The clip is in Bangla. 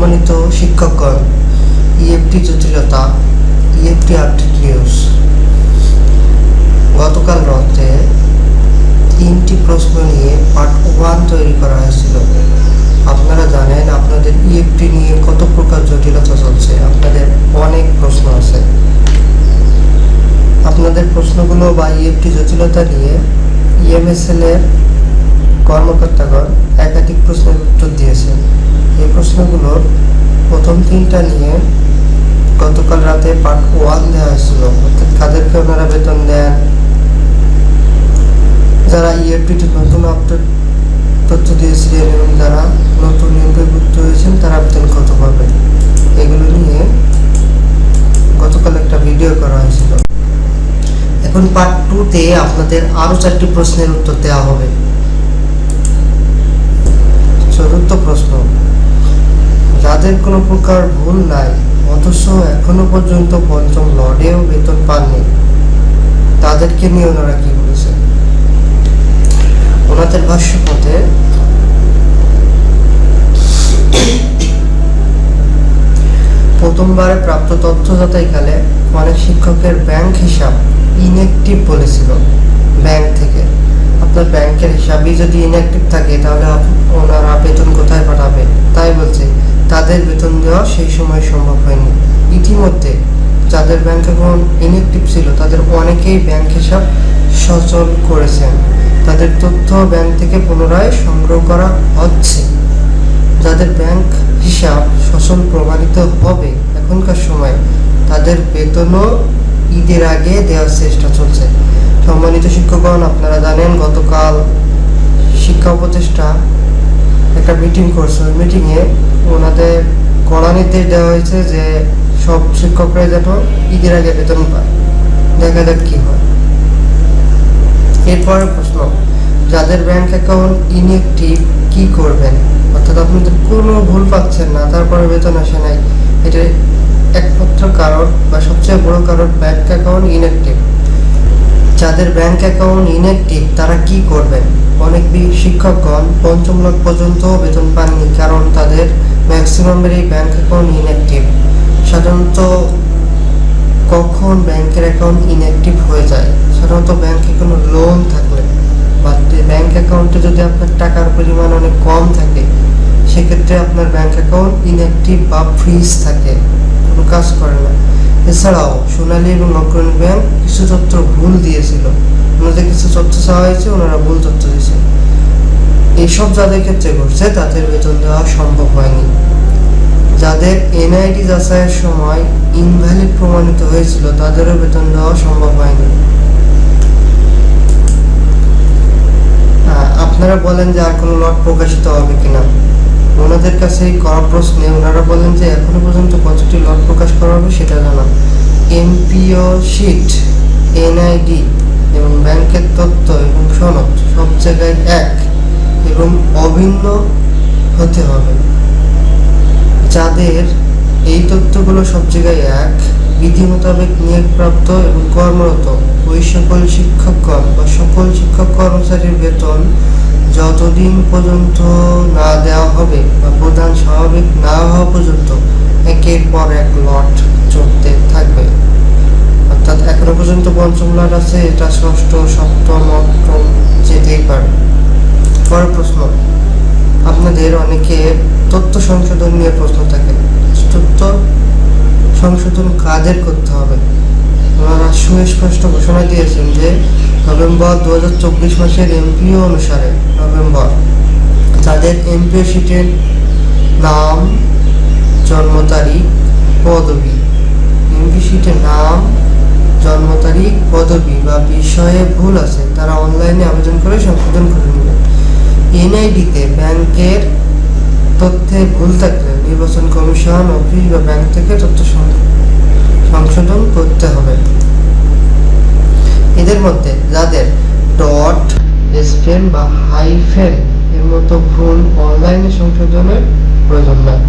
সম্মানিত শিক্ষকগণ ইএফটি জটিলতা ইএফটি আপডেট নিউজ গতকাল রাতে তিনটি প্রশ্ন নিয়ে পার্ট ওয়ান তৈরি করা হয়েছিল। আপনারা জানেন, আপনাদের ইএফটি নিয়ে কত প্রকার জটিলতা চলছে। আপনাদের অনেক প্রশ্ন আছে। আপনাদের প্রশ্নগুলো বা ইএফটি জটিলতা নিয়ে ইএমএসএল এর কর্মকর্তাগণ একাধিক প্রশ্নের উত্তর দিয়েছেন। এই প্রশ্নগুলোর প্রথম তিনটা নিয়ে গতকাল রাতে পার্ট ওয়ান দেওয়া হয়েছিল। অর্থাৎ কাদেরকে ওনারা বেতন দেন? যারা ইএফটিতে নতুন আপডেট তথ্য দিয়েছিলেন এবং যারা নতুন নিয়োগে যুক্ত হয়েছেন, তারা বেতন কত পাবে? এগুলো নিয়ে গতকাল একটা ভিডিও করা হয়েছিল। এখন পার্ট টুতে আপনাদের আরও চারটি প্রশ্নের উত্তর দেওয়া হবে চতুর্থ প্রশ্ন যাদের কোনো প্রকার ভুল নাই, অথচ এখনও পর্যন্ত পঞ্চম লর্ডেও বেতন পাননি। তাদেরকে নিয়ে ওনারা কি বলেছে ওনাদের ভাষ্য মতে প্রথমবারে প্রাপ্ত তথ্য যাচাইকালে অনেক শিক্ষকের ব্যাংক হিসাব ইনঅ্যাক্টিভ বলেছিল ব্যাংক থেকে। আপনার ব্যাংকের হিসাবই যদি ইনঅ্যাক্টিভ থাকে, তাহলে ওনারা বেতন কোথায় পাঠাবে? তাই বলছে তাদের বেতন দেওয়া সেই সময় সম্ভব হয়নি। ইতিমধ্যে যাদের ব্যাংক অ্যাকাউন্ট ইনঅ্যাক্টিভ ছিল, তাদের অনেকেই ব্যাংক হিসাব সচল করেছেন। তাদের তথ্য ব্যাংক থেকে পুনরায় সংগ্রহ করা হচ্ছে। যাদের ব্যাংক হিসাব সচল প্রমাণিত হবে এখনকার সময়, তাদের বেতনও ঈদের আগে দেওয়ার চেষ্টা চলছে। সম্মানিত শিক্ষকগণ, আপনারা জানেন গতকাল শিক্ষা উপদেষ্টা একটা মিটিং করছে। ওই মিটিংয়ে ওনাদের কড়া নির্দেশ দেওয়া হয়েছে যে সব শিক্ষকরা যেন ঈদের আগে বেতন পায়। দেখা যাক কি হয়। এরপরে প্রশ্ন, যাদের ব্যাংক অ্যাকাউন্ট ইনএক্টিভ কি করবেন? অর্থাৎ আপনাদের কোনো ভুল পাচ্ছেন না, তারপরে বেতন আসে নাই। এটা একমাত্র কারণ বা সবচেয়ে বড় কারণ ব্যাংক অ্যাকাউন্ট ইনএক্টিভ যাদের ব্যাংক অ্যাকাউন্ট ইনএক্টিভ তারা কি করবেন? অনেক শিক্ষকগণ পঞ্চম লাখ পর্যন্ত বেতন পাননি কারণ তাদের ম্যাক্সিমামেরই ব্যাংক অ্যাকাউন্ট ইনঅ্যাক্টিভ সাধারণত কখন ব্যাংকের অ্যাকাউন্ট ইনঅ্যাক্টিভ হয়ে যায়? সাধারণত ব্যাংকে কোনো লোন থাকলে। বা ব্যাংক অ্যাকাউন্টে যদি আপনার টাকার পরিমাণ অনেক কম থাকে, সেক্ষেত্রে আপনার ব্যাংক অ্যাকাউন্ট ইনঅ্যাক্টিভ বা ফ্রিজ থাকে। কোনো কাজ করে না। এছাড়াও সোনালী এবং অগ্রণী ব্যাংক কিছু তথ্য ভুল দিয়েছিল। ওনাদের কিছু তথ্য চাওয়া হয়েছে, ওনারা ভুল তথ্য দিয়েছে। এইসব যাদের ক্ষেত্রে ঘটছে, তাদের বেতন দেওয়া সম্ভব হয়নি। যাদের এনআইডি যাচাইয়ের সময় ইনভ্যালিড প্রমাণিত হয়েছিল, তাদেরও বেতন দেওয়া সম্ভব হয়নি। আপনারা বলেন যে আর কোনো লট প্রকাশিত হবে কিনা। ওনাদের কাছে করা প্রশ্নে ওনারা বলেন যে এখনও পর্যন্ত কতটি লট প্রকাশ করা হবে সেটা জানা এমপিও শিট এনআইডি এবং ব্যাংকের তথ্য এবং সনদ সব জায়গায় এক এবং অভিন্ন হতে হবে। যাদের এই তথ্যগুলো সব জায়গায় এক, বিধি মোতাবেক নিয়োগপ্রাপ্ত এবং কর্মরত, ওই সকল শিক্ষকগণ বা সকল শিক্ষক কর্মচারীর বেতন যতদিন পর্যন্ত না দেওয়া হবে বা প্রদান স্বাভাবিক না হওয়া পর্যন্ত একের পর এক লট চলতে থাকবে অর্থাৎ এখনও পর্যন্ত পঞ্চম লট আছে, এটা ষষ্ঠ, সপ্তম, অষ্টম যেতেই পারে পরের প্রশ্ন। আপনাদের অনেকে তথ্য সংশোধন নিয়ে প্রশ্ন থাকে। তথ্য সংশোধন কাদের করতে হবে? ওনারা সুস্পষ্ট ঘোষণা দিয়েছেন যে নভেম্বর দু হাজার চব্বিশ মাসের এমপিও অনুসারে নভেম্বর। তাদের এমপিও সিটের নাম, জন্ম তারিখ, পদবি। এমপি সিটের নাম জন্ম তারিখ, পদবি বা বিষয়ে ভুল আছে, তারা অনলাইনে আবেদন করে সংশোধন করে নেবেন এনআইডিতে ব্যাংকের তথ্যে ভুল থাকলে নির্বাচন কমিশন, অফিস বা ব্যাংক থেকে তথ্য সংশোধন করতে হবে। এদের মধ্যে যাদের ডট স্পেন বা হাইফেন এর মতো ভুল অনলাইনে সংশোধনের প্রয়োজন নয়।